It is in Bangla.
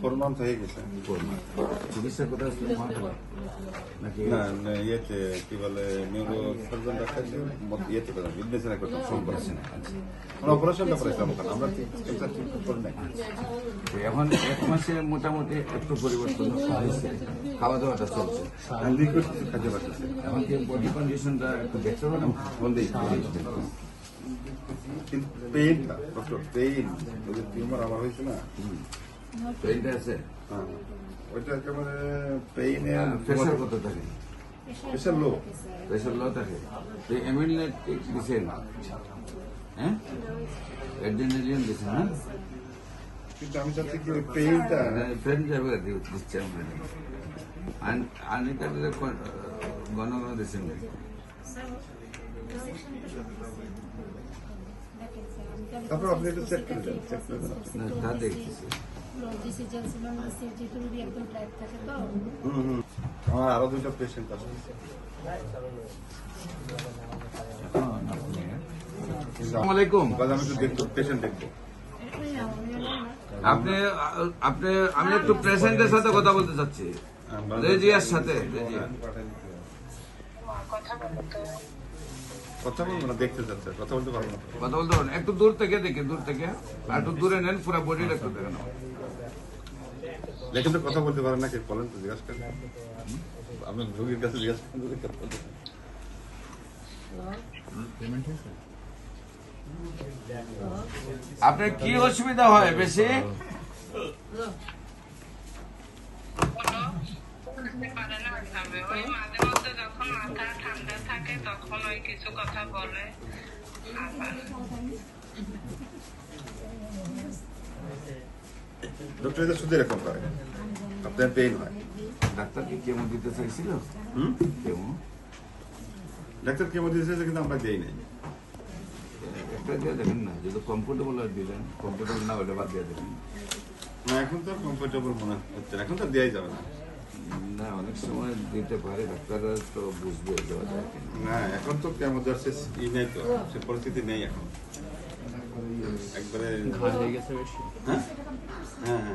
ফোর মান্থ হয়ে গেছে চিকিৎসা কোথায় হচ্ছে মহাখালী নাকি না না, ইয়েতে কি বলে নিউরো সার্জন ইয়েতে বিজনেস একটা ফোন করেছেন আমরা অপারেশনটা করেছিলাম আমরা চিকিৎসা ঠিক করে তো এখন এক মাসে মোটামুটি একটু পরিবর্তন হয়েছে খাওয়া দাওয়াটা চলছে লিকুইড এখন কি বডি কন্ডিশনটা একটু দেখতে পারেন বন্ধি পেইনটা ডক্টর পেইন ওই যে টিউমার আমার হয়েছে না এইটা আছে হ্যাঁ ওইটা একেবারে পেইনে প্রেশার কত থাকে প্রেশার লো প্রেশার লো থাকে তো এমিনেট দিচ্ছেন হ্যাঁ অ্যাড্রেনালিন দিচ্ছেন না কিন্তু আমি চাচ্ছি কি ওই পেইনটা ফ্রেন্ড যাবে দিচ্ছে আমরা আনিকার ঘন ঘন দিচ্ছেন তারপর আপনি একটু চেক করে দেন চেক করে দেন না দেখতেছি। একদম টাইট থাকে তো হুম হুম। আমার আরও দুইটা পেশেন্ট আসছে আসসালামু আমি দেখব পেশেন্ট দেখব। আপনি আপনি আমি একটু প্রেসেন্টের সাথে কথা বলতে চাচ্ছি। রেজিয়ার সাথে রেজিয়া। কথা বলব না দেখতে যাচ্ছে কথা বলতে পারব না। কথা বলতে একটু দূর থেকে দেখে দূর থেকে। আর একটু দূরে নেন পুরো একটু লেকিন তো কথা বলতে পারেন না কে বলেন তো জিজ্ঞাসা করেন। আপনি রোগীর কাছে জিজ্ঞাসা করেন যদি কথা আপনার কি অসুবিধা হয় বেশি? পারে না খাবে ওই মাঝে মধ্যে যখন মাথা ঠান্ডা থাকে তখন ওই কিছু কথা বলে। আবার। ডক্টর এটা শুধু এরকম করে। আপনার পেইন হয়। ডাক্তার কি কেমন দিতে চাইছিল? হুম? কেমন? ডাক্তার কেমন কিন্তু আমরা দেই নাই। একটা দিয়ে দেখেন না। যদি কমফোর্টেবল হয় দিলেন কমফোর্টেবল না হলে বাদ দিয়ে দেবেন না। এখন তো কমফোর্টেবল মনে হচ্ছে না। এখন তো দেওয়াই যাবে না। না অনেক সময় দিতে পারে ডাক্তাররা তো বুঝবে দেওয়া যায় না এখন তো কেমন যাচ্ছে ই নেই তো সে পরিস্থিতি নেই এখন। একবারে গেছে হ্যাঁ? হ্যাঁ হ্যাঁ।